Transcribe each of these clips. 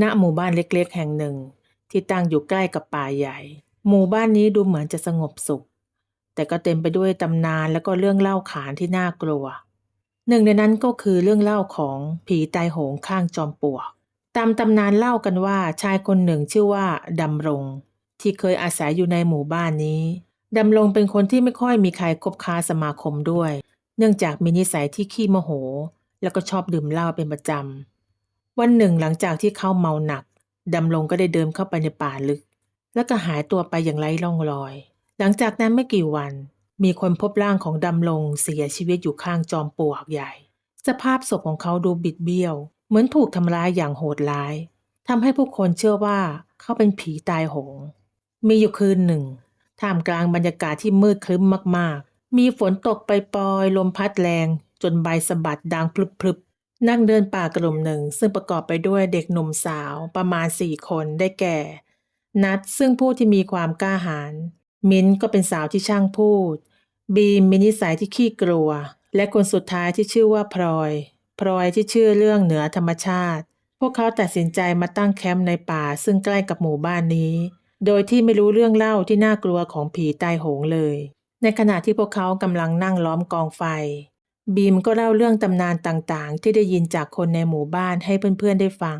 ณหมู่บ้านเล็กๆ แห่งหนึ่ง ที่ตั้งอยู่ใกล้กับป่าใหญ่ หมู่บ้านนี้ดูเหมือนจะสงบสุข แต่ก็เต็มไปด้วยตำนานและก็เรื่องเล่าขานที่น่ากลัว หนึ่งในนั้นก็คือเรื่องเล่าของผีตายโหงข้างจอมปลวก ตามตำนานเล่ากันว่าชายคนหนึ่งชื่อว่าดำรง ที่เคยอาศัยอยู่ในหมู่บ้านนี้ดำรงเป็นคนที่ไม่ค่อยมีใครคบค้าสมาคมด้วย เนื่องจากมีนิสัยที่ขี้โมโห แล้วก็ชอบดื่มเหล้าเป็นประจำ วันหนึ่งหลังจากที่เขาเมาหนัก ดำรงก็ได้เดินเข้าไปในป่าลึก แล้วก็หายตัวไปอย่างไร้ร่องรอย หลังจากนั้นไม่กี่วัน มีคนพบร่างของดำรงเสียชีวิตอยู่ข้างจอมปลวกใหญ่ สภาพศพของเขาดูบิดเบี้ยว เหมือนถูกทำร้ายอย่างโหดร้ายทำให้ผู้คนเชื่อว่าเขาเป็นผีตายโหง มีอยู่คืนหนึ่ง ท่ามกลางบรรยากาศที่มืดครึ้มมาก ๆ มีฝนตกไปปลอยลมพัดแรง จนใบสะบัดดังพลึบๆ นั่งเดินป่ากลุ่มหนึ่ง ซึ่งประกอบไปด้วยเด็กหนุ่มสาวประมาณสี่คนได้แก่ นัดซึ่งผู้ที่มีความกล้าหาญมิ้นก็เป็นสาวที่ช่างพูด บีมมีนิสัยที่ขี้กลัว และคนสุดท้ายที่ชื่อว่าพลอย พลอยที่เชื่อเรื่องเหนือธรรมชาติ พวกเขาตัดสินใจมาตั้งแคมป์ในป่าซึ่งใกล้กับหมู่บ้านนี้ โดยที่ไม่รู้เรื่องเล่าที่น่ากลัวของผีตายโหงเลย ในขณะที่พวกเขากำลังนั่งล้อมกองไฟ บีมก็เล่าเรื่องตำนานต่างๆ ที่ได้ยินจากคนในหมู่บ้านให้เพื่อนๆได้ฟัง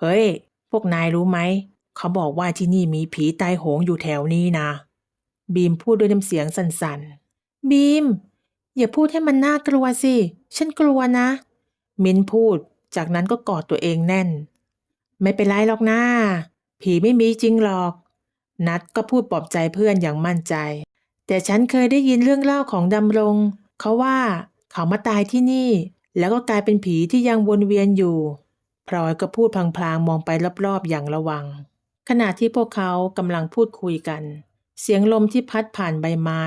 เฮ้ย พวกนายรู้ไหม เขาบอกว่าที่นี่มีผีตายโหงอยู่แถวนี้นะ บีมพูดด้วยน้ำเสียงสั่นๆ บีม อย่าพูดให้มันน่ากลัวสิ ฉันกลัวนะ มิ้นพูด จากนั้นก็กอดตัวเองแน่น ไม่เป็นไรหรอกนะผีไม่มีจริงหรอก นัดก็พูดปลอบใจเพื่อนอย่างมั่นใจ แต่ฉันเคยได้ยินเรื่องเล่าของดำรง เขาว่า เขามาตายที่นี่ แล้วก็กลายเป็นผีที่ยังวนเวียนอยู่ พลอยก็พูดพลางๆมองไปรอบๆอย่างระวัง ขณะที่พวกเขากำลังพูดคุยกัน เสียงลมที่พัดผ่านใบไม้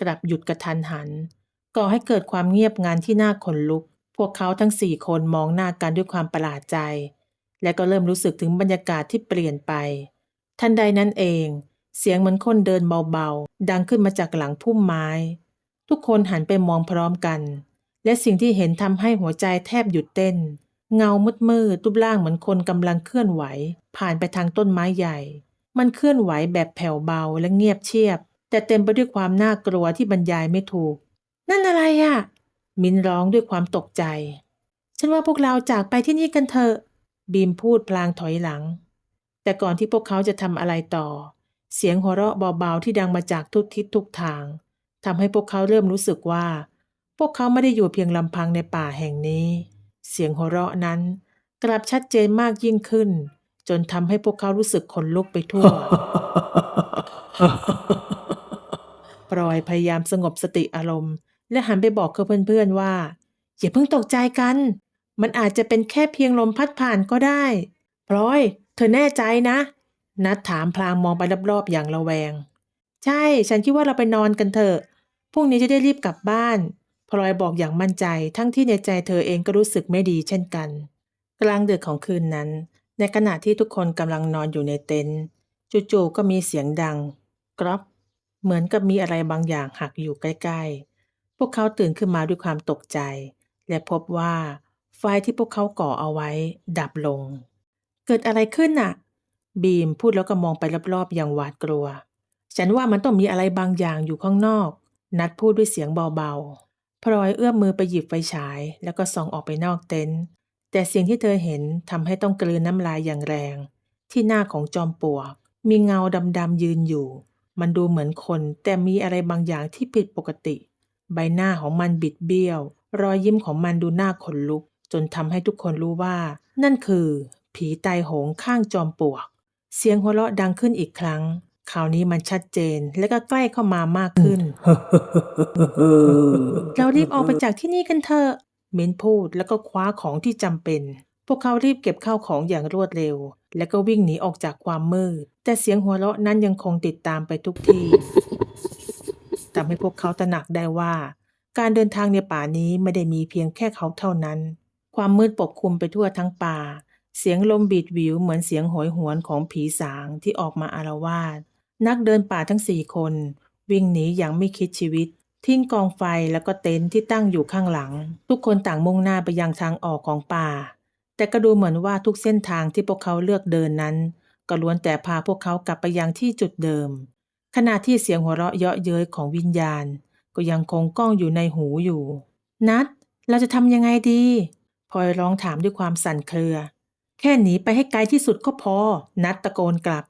กลับหยุดกระทันหัน ก่อให้เกิดความเงียบงันที่น่าขนลุก พวกเขาทั้งสี่คนมองหน้ากันด้วยความประหลาดใจ และก็เริ่มรู้สึกถึงบรรยากาศที่เปลี่ยนไป ทันใดนั้นเอง เสียงเหมือนคนเดินเบาๆ ดังขึ้นมาจากหลังพุ่มไม้ ทุกคนหันไปมองพร้อมกัน และสิ่งที่เห็นทำให้หัวใจแทบหยุดเต้น เงามืดมืดรูปร่างเหมือนคนกำลังเคลื่อนไหว ผ่านไปทางต้นไม้ใหญ่ มันเคลื่อนไหวแบบแผ่วเบาและเงียบเชียบ แต่เต็มไปด้วยความน่ากลัวที่บรรยายไม่ถูก นั่นอะไรอะ่ะ มินร้องด้วยความตกใจ ฉันว่าพวกเราจากไปที่นี่กันเถอะ บีมพูดพลางถอยหลัง แต่ก่อนที่พวกเขาจะทำอะไรต่อ เสียงหัวเราะเบาๆที่ดังมาจากทุกทิศทุกทาง ทำให้พวกเขาเริ่มรู้สึกว่า พวกเขาไม่ได้อยู่เพียงลำพังในป่าแห่งนี้ เสียงหัวเราะนั้น กลับชัดเจนมากยิ่งขึ้น จนทำให้พวกเขารู้สึกขนลุกไปทั่วปลอยพยายามสงบสติอารมณ์ และหันไปบอกกับเพื่อนๆว่า อย่าเพิ่งตกใจกัน มันอาจจะเป็นแค่เพียงลมพัดผ่านก็ได้พลอย เธอแน่ใจนะ นัดถามพลางมองไปรอบๆอย่างระแวง ใช่ ฉันคิดว่าเราไปนอนกันเถอะ พรุ่งนี้จะได้รีบกลับบ้าน พลอยบอกอย่างมั่นใจ ทั้งที่ในใจเธอเองก็รู้สึกไม่ดีเช่นกัน กลางดึกของคืนนั้น ในขณะที่ทุกคนกำลังนอนอยู่ในเต็นท์จู่ๆก็มีเสียงดังกรอบเหมือนกับมีอะไรบางอย่างหักอยู่ใกล้ๆ พวกเขาตื่นขึ้นมาด้วยความตกใจ และพบว่า ไฟที่พวกเขาก่อเอาไว้ ดับลง เกิดอะไรขึ้นน่ะ บีมพูดแล้วก็มองไปรอบๆอย่างหวาดกลัว ฉันว่ามันต้องมีอะไรบางอย่างอยู่ข้างนอก นัดพูดด้วยเสียงเบาๆ พลอยเอื้อมมือไปหยิบไฟฉาย แล้วก็ส่องออกไปนอกเต็นท์ แต่สิ่งที่เธอเห็นทำให้ต้องกลืนน้ำลายอย่างแรง ที่หน้าของจอมปลวก มีเงาดำๆยืนอยู่ มันดูเหมือนคนแต่มีอะไรบางอย่างที่ผิดปกติ ใบหน้าของมันบิดเบี้ยว รอยยิ้มของมันดูน่าขนลุก จนทำให้ทุกคนรู้ว่า นั่นคือ ผีตายโหงข้างจอมปลวก เสียงหัวเราะดังขึ้นอีกครั้ง คราวนี้มันชัดเจนและก็ใกล้เข้ามามากขึ้น เรารีบออกไปจากที่นี่กันเถอะ เม้นพูดแล้วก็คว้าของที่จำเป็น พวกเขารีบเก็บข้าวของอย่างรวดเร็ว แล้วก็วิ่งหนีออกจากความมืด แต่เสียงหัวเราะนั้นยังคงติดตามไปทุกที่ทำให้พวกเขาตระหนักได้ว่า การเดินทางในป่านี้ไม่ได้มีเพียงแค่เขาเท่านั้น ความมืดปกคลุมไปทั่วทั้งป่า เสียงลมบีดหวิวเหมือนเสียงโหยหวนของผีสางที่ออกมาอารวาส นักเดินป่าทั้งสี่คน วิ่งหนีอย่างไม่คิดชีวิต ทิ้งกองไฟแล้วก็เต็นท์ที่ตั้งอยู่ข้างหลัง ทุกคนต่างมุ่งหน้าไปยังทางออกของป่า แต่ก็ดูเหมือนว่าทุกเส้นทางที่พวกเขาเลือกเดินนั้น ก็ล้วนแต่พาพวกเขากลับไปยังที่จุดเดิม ขณะที่เสียงหัวเราะเยาะเย้ยของวิญญาณ ก็ยังคงก้องอยู่ในหูอยู่ นัดเราจะทำยังไงดีพลอยร้องถามด้วยความสั่นเครือ แค่หนีไปให้ไกลที่สุดก็พอ นัดตะโกนกลับ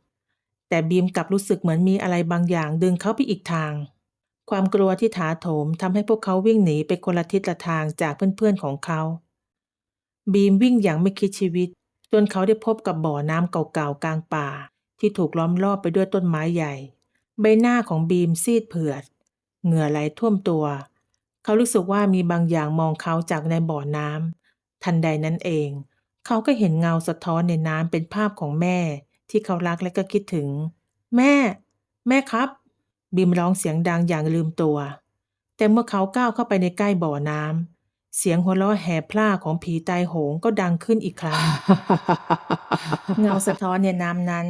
แต่บีมกลับรู้สึกเหมือนมีอะไรบางอย่างดึงเขาไปอีกทาง ความกลัวที่ถาโถมทำให้พวกเขาวิ่งหนีไปคนละทิศละทางจากเพื่อนๆของเขา บีมวิ่งอย่างไม่คิดชีวิต จนเขาได้พบกับบ่อน้ำเก่าๆกลางป่า ที่ถูกล้อมรอบไปด้วยต้นไม้ใหญ่ ใบหน้าของบีมซีดเผือด เหงื่อไหลท่วมตัว เขารู้สึกว่ามีบางอย่างมองเขาจากในบ่อน้ำทันใดนั้นเอง เขาก็เห็นเงาสะท้อนในน้ำเป็นภาพของแม่ ที่เขารักและก็คิดถึง แม่ แม่ครับ บีมร้องเสียงดังอย่างลืมตัว แต่เมื่อเขาก้าวเข้าไปในใกล้บ่อน้ำเสียงหัวเราะแห่พล่าของผีตายโหงก็ดังขึ้นอีกครั้ง เงาสะท้อนในน้ำนั้น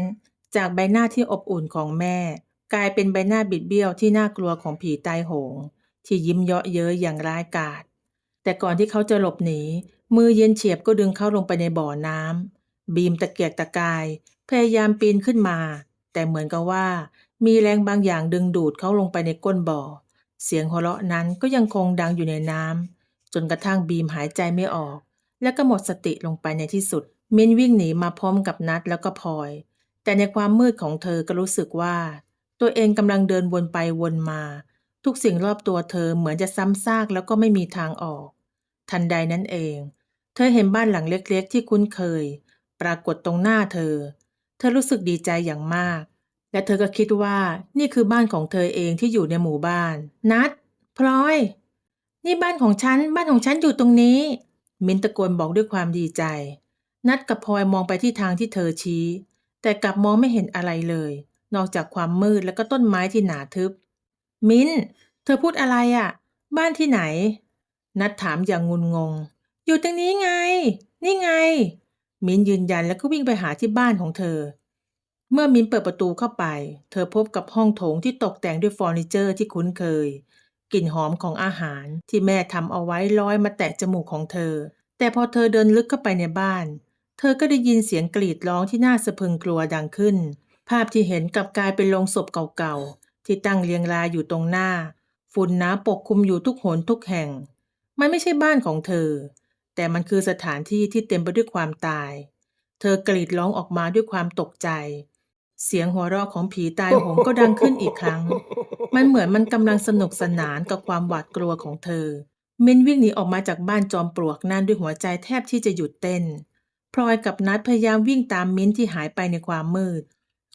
จากใบหน้าที่อบอุ่นของแม่ กลายเป็นใบหน้าบิดเบี้ยวที่น่ากลัวของผีตายโหง ที่ยิ้มเยาะเย้ยอย่างร้ายกาจแต่ก่อนที่เขาจะหลบหนีมือเย็นเฉียบก็ดึงเขาลงไปในบ่อน้ำบีมตะเกียกตะกาย พยายามปีนขึ้นมา แต่เหมือนกับว่า มีแรงบางอย่างดึงดูดเขาลงไปในก้นบ่อ เสียงหัวเราะนั้นก็ยังคงดังอยู่ในน้ำจนกระทั่งบีมหายใจไม่ออก และก็หมดสติลงไปในที่สุด มินวิ่งหนีมาพร้อมกับนัดแล้วก็พลอย แต่ในความมืดของเธอก็รู้สึกว่า ตัวเองกำลังเดินวนไปวนมา ทุกสิ่งรอบตัวเธอเหมือนจะซ้ำซากแล้วก็ไม่มีทางออก ทันใดนั้นเอง เธอเห็นบ้านหลังเล็กๆ ที่คุ้นเคย ปรากฏตรงหน้าเธอ เธอรู้สึกดีใจอย่างมาก และเธอก็คิดว่านี่คือบ้านของเธอเองที่อยู่ในหมู่บ้าน นัดพลอย นี่บ้านของฉัน บ้านของฉันอยู่ตรงนี้ มินตะโกนบอกด้วยความดีใจ นัดกับพลอยมองไปที่ทางที่เธอชี้ แต่กลับมองไม่เห็นอะไรเลย นอกจากความมืดและก็ต้นไม้ที่หนาทึบ มินเธอพูดอะไรอะ่ะ บ้านที่ไหน นัดถามอย่างงุนงง อยู่ตรงนี้ไง นี่ไง มินยืนยันแล้วก็วิ่งไปหาที่บ้านของเธอ เมื่อมินเปิดประตูเข้าไป เธอพบกับห้องโถงที่ตกแต่งด้วยเฟอร์นิเจอร์ที่คุ้นเคย กลิ่นหอมของอาหารที่แม่ทำเอาไว้ลอยมาแตะจมูกของเธอ แต่พอเธอเดินลึกเข้าไปในบ้าน เธอก็ได้ยินเสียงกรีดร้องที่น่าสะพึงกลัวดังขึ้น ภาพที่เห็นกลับกลายเป็นโลงศพเก่าๆที่ตั้งเรียงรายอยู่ตรงหน้า ฝุ่นหนาปกคลุมอยู่ทุกหนทุกแห่ง มันไม่ใช่บ้านของเธอ แต่มันคือสถานที่ที่เต็มไปด้วยความตาย เธอกรีดร้องออกมาด้วยความตกใจ เสียงหัวเราะของผีตายโหงก็ดังขึ้นอีกครั้ง มันเหมือนมันกำลังสนุกสนานกับความหวาดกลัวของเธอ เมนวิ่งหนีออกมาจากบ้านจอมปลวกนั่นด้วยหัวใจแทบที่จะหยุดเต้น พลอยกับนัดพยายามวิ่งตามมิ้นที่หายไปในความมืด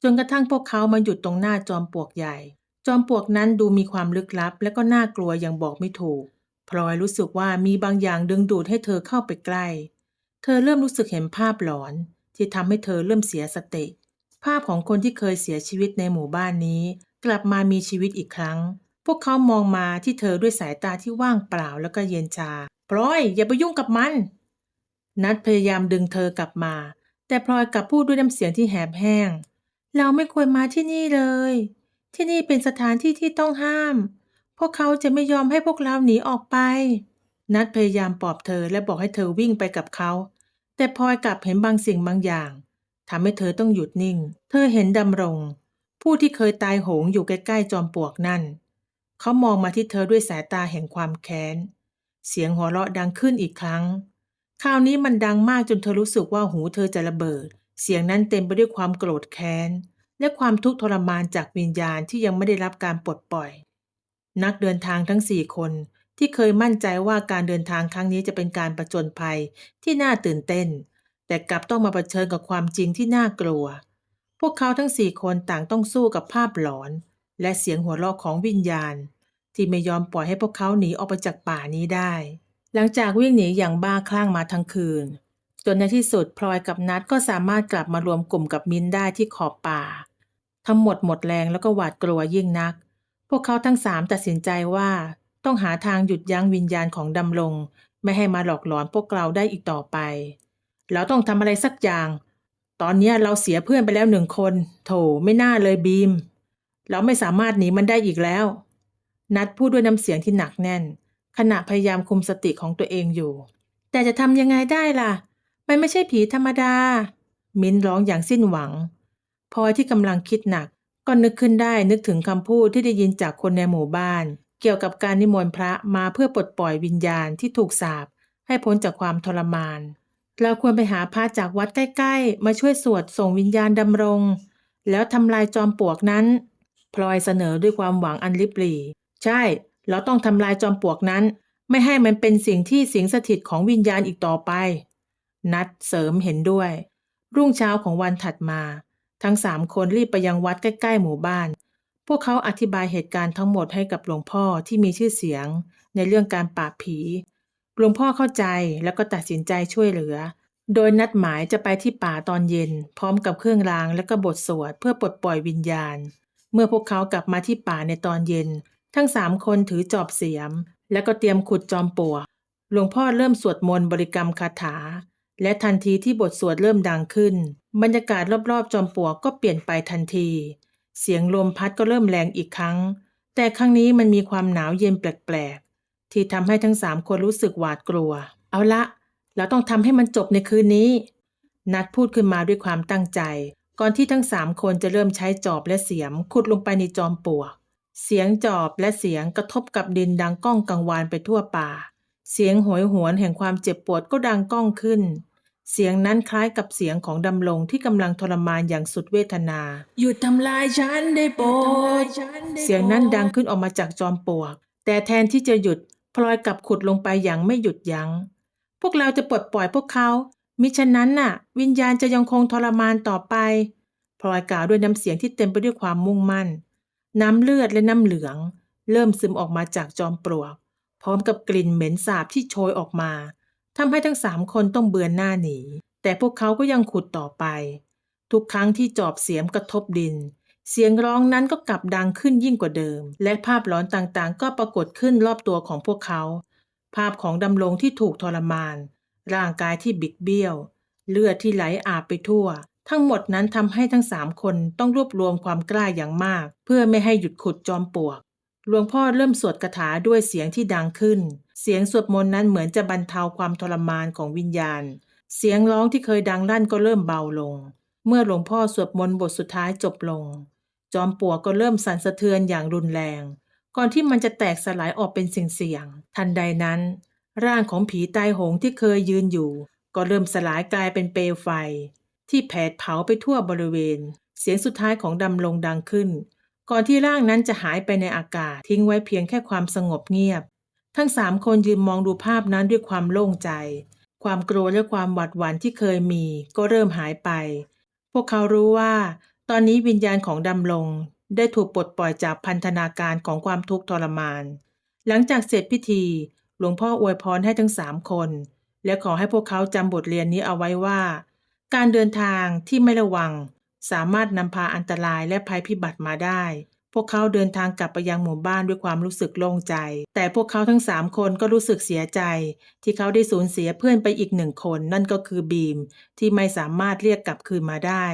จนกระทั่งพวกเขามาหยุดตรงหน้าจอมปลวกใหญ่ จอมปลวกนั้นดูมีความลึกลับ และก็น่ากลัวอย่างบอกไม่ถูก พลอยรู้สึกว่ามีบางอย่างดึงดูดให้เธอเข้าไปใกล้ เธอเริ่มรู้สึกเห็นภาพหลอน ที่ทำให้เธอเริ่มเสียสติ ภาพของคนที่เคยเสียชีวิตในหมู่บ้านนี้ กลับมามีชีวิตอีกครั้ง พวกเขามองมาที่เธอด้วยสายตาที่ว่างเปล่าแล้วก็เย็นชา พลอยอย่าไปยุ่งกับมัน นัดพยายามดึงเธอกลับมา แต่พลอยกลับพูดด้วยน้ำเสียงที่แหบแห้ง เราไม่ควรมาที่นี่เลย ที่นี่เป็นสถานที่ที่ต้องห้าม พวกเขาจะไม่ยอมให้พวกเราหนีออกไป นัดพยายามปลอบเธอและบอกให้เธอวิ่งไปกับเขา แต่พลอยกลับเห็นบางสิ่งบางอย่างทำให้เธอต้องหยุดนิ่ง เธอเห็นดำรง ผู้ที่เคยตายโหงอยู่ใกล้ๆจอมปลวกนั่น เขามองมาที่เธอด้วยสายตาแห่งความแค้น เสียงหัวเราะดังขึ้นอีกครั้ง คราวนี้มันดังมากจนเธอรู้สึกว่าหูเธอจะระเบิด เสียงนั้นเต็มไปด้วยความโกรธแค้น และความทุกข์ทรมานจากวิญญาณที่ยังไม่ได้รับการปลดปล่อย นักเดินทางทั้งสี่คนที่เคยมั่นใจว่าการเดินทางครั้งนี้จะเป็นการประจนภัยที่น่าตื่นเต้น แต่กลับต้องมาเผชิญกับความจริงที่น่ากลัว พวกเขาทั้งสี่คนต่างต้องสู้กับภาพหลอน และเสียงหัวเราะของวิญญาณ ที่ไม่ยอมปล่อยให้พวกเขาหนีออกไปจากป่านี้ได้ หลังจากวิ่งหนีอย่างบ้าคลั่งมาทั้งคืนจนในที่สุดพลอยกับนัดก็สามารถกลับมารวมกลุ่มกับมินได้ที่ขอบป่า ทั้งหมดหมดแรงแล้วก็หวาดกลัวยิ่งนัก พวกเขาทั้งสามตัดสินใจว่าต้องหาทางหยุดยั้งวิญญาณของดำรง ไม่ให้มาหลอกหลอนพวกเราได้อีกต่อไป เราต้องทำอะไรสักอย่าง ตอนนี้เราเสียเพื่อนไปแล้วหนึ่งคน โถไม่น่าเลยบีม เราไม่สามารถหนีมันได้อีกแล้ว นัดพูดด้วยน้ำเสียงที่หนักแน่น ขณะพยายามคุมสติของตัวเองอยู่ แต่จะทำยังไงได้ล่ะ มันไม่ใช่ผีธรรมดา มิ้นร้องอย่างสิ้นหวังพลอยที่กำลังคิดหนัก ก็นึกขึ้นได้นึกถึงคำพูดที่ได้ยินจากคนในหมู่บ้าน เกี่ยวกับการนิมนต์พระมาเพื่อปลดปล่อยวิญญาณที่ถูกสาปให้พ้นจากความทรมาน เราควรไปหาพระจากวัดใกล้ๆ มาช่วยสวดส่งวิญญาณดำรง แล้วทำลายจอมปลวกนั้น พลอยเสนอด้วยความหวังอันลิบหลีใช่ เราต้องทำลายจอมปลวกนั้น ไม่ให้มันเป็นสิ่งที่สิงสถิตของวิญญาณอีกต่อไป นัดเสริมเห็นด้วย รุ่งเช้าของวันถัดมา ทั้งสามคนรีบไปยังวัดใกล้ๆหมู่บ้าน พวกเขาอธิบายเหตุการณ์ทั้งหมดให้กับหลวงพ่อที่มีชื่อเสียง ในเรื่องการปราบผี หลวงพ่อเข้าใจแล้วก็ตัดสินใจช่วยเหลือ โดยนัดหมายจะไปที่ป่าตอนเย็น พร้อมกับเครื่องรางและก็บทสวดเพื่อปลดปล่อยวิญญาณ เมื่อพวกเขากลับมาที่ป่าในตอนเย็น ทั้งสามคนถือจอบเสียม แล้วก็เตรียมขุดจอมปลวกหลวงพ่อเริ่มสวดมนต์บริกรรมคาถา และทันทีที่บทสวดเริ่มดังขึ้น บรรยากาศรอบๆ จอมปลวกก็เปลี่ยนไปทันที เสียงลมพัดก็เริ่มแรงอีกครั้ง แต่ครั้งนี้มันมีความหนาวเย็นแปลกๆ ที่ทำให้ทั้งสามคนรู้สึกหวาดกลัว เอาละ เราต้องทำให้มันจบในคืนนี้ นัดพูดขึ้นมาด้วยความตั้งใจ ก่อนที่ทั้งสามคนจะเริ่มใช้จอบและเสียมขุดลงไปในจอมปลวก เสียงจอบและเสียงกระทบกับดินดังก้องกังวานไปทั่วป่า เสียงโหยหวนแห่งความเจ็บปวดก็ดังก้องขึ้น เสียงนั้นคล้ายกับเสียงของดำรงที่กำลังทรมานอย่างสุดเวทนา หยุดทำลายฉันได้โปรดเสียงนั้นดังขึ้นออกมาจากจอมปลวก แต่แทนที่จะหยุดพลอยกลับขุดลงไปอย่างไม่หยุดยัง้ง พวกเราจะปลดปล่อยพวกเขา มิฉะนั้นน่ะ วิญญาณจะยังคงทรมานต่อไปพลอยกล่าวด้วยน้ำเสียงที่เต็มไปด้วยความมุ่งมั่น น้ำเลือดและน้ำเหลือง เริ่มซึมออกมาจากจอมปลวก พร้อมกับกลิ่นเหม็นสาบที่โชยออกมา ทำให้ทั้งสามคนต้องเบือนหน้าหนี แต่พวกเขาก็ยังขุดต่อไป ทุกครั้งที่จอบเสียมกระทบดิน เสียงร้องนั้นก็กลับดังขึ้นยิ่งกว่าเดิม และภาพหลอนต่างๆ ก็ปรากฏขึ้นรอบตัวของพวกเขา ภาพของดำรงที่ถูกทรมาน ร่างกายที่บิดเบี้ยว เลือดที่ไหลอาบไปทั่ว ทั้งหมดนั้นทำให้ทั้งสามคนต้องรวบรวมความกล้าอย่างมาก เพื่อไม่ให้หยุดขุดจอมปลวกหลวงพ่อเริ่มสวดคาถาด้วยเสียงที่ดังขึ้น เสียงสวดมนต์นั้นเหมือนจะบรรเทาความทรมานของวิญญาณ เสียงร้องที่เคยดังลั่นก็เริ่มเบาลง เมื่อหลวงพ่อสวดมนต์บทสุดท้ายจบลง จอมปลวกก็เริ่มสั่นสะเทือนอย่างรุนแรง ก่อนที่มันจะแตกสลายออกเป็นเสียงๆทันใดนั้น ร่างของผีตายโหงที่เคยยืนอยู่ ก็เริ่มสลายกลายเป็นเปลวไฟ ที่แผดเผาไปทั่วบริเวณ เสียงสุดท้ายของดำลงดังขึ้น ก่อนที่ร่างนั้นจะหายไปในอากาศทิ้งไว้เพียงแค่ความสงบเงียบ ทั้งสามคนยืนมองดูภาพนั้นด้วยความโล่งใจ ความกลัวและความหวาดหวั่นที่เคยมี ก็เริ่มหายไป พวกเขารู้ว่า ตอนนี้วิญญาณของดำลงได้ถูกปลดปล่อยจากพันธนาการของความทุกข์ทรมาน หลังจากเสร็จพิธี หลวงพ่ออวยพรให้ทั้งสามคน และขอให้พวกเขาจำบทเรียนนี้เอาไว้ว่า การเดินทางที่ไม่ระวัง สามารถนำพาอันตรายและภัยพิบัติมาได้ พวกเขาเดินทางกลับไปยังหมู่บ้านด้วยความรู้สึกโล่งใจ แต่พวกเขาทั้งสามคนก็รู้สึกเสียใจ ที่เขาได้สูญเสียเพื่อนไปอีกหนึ่งคน นั่นก็คือบีม ที่ไม่สามารถเรียกกลับคืนมาได้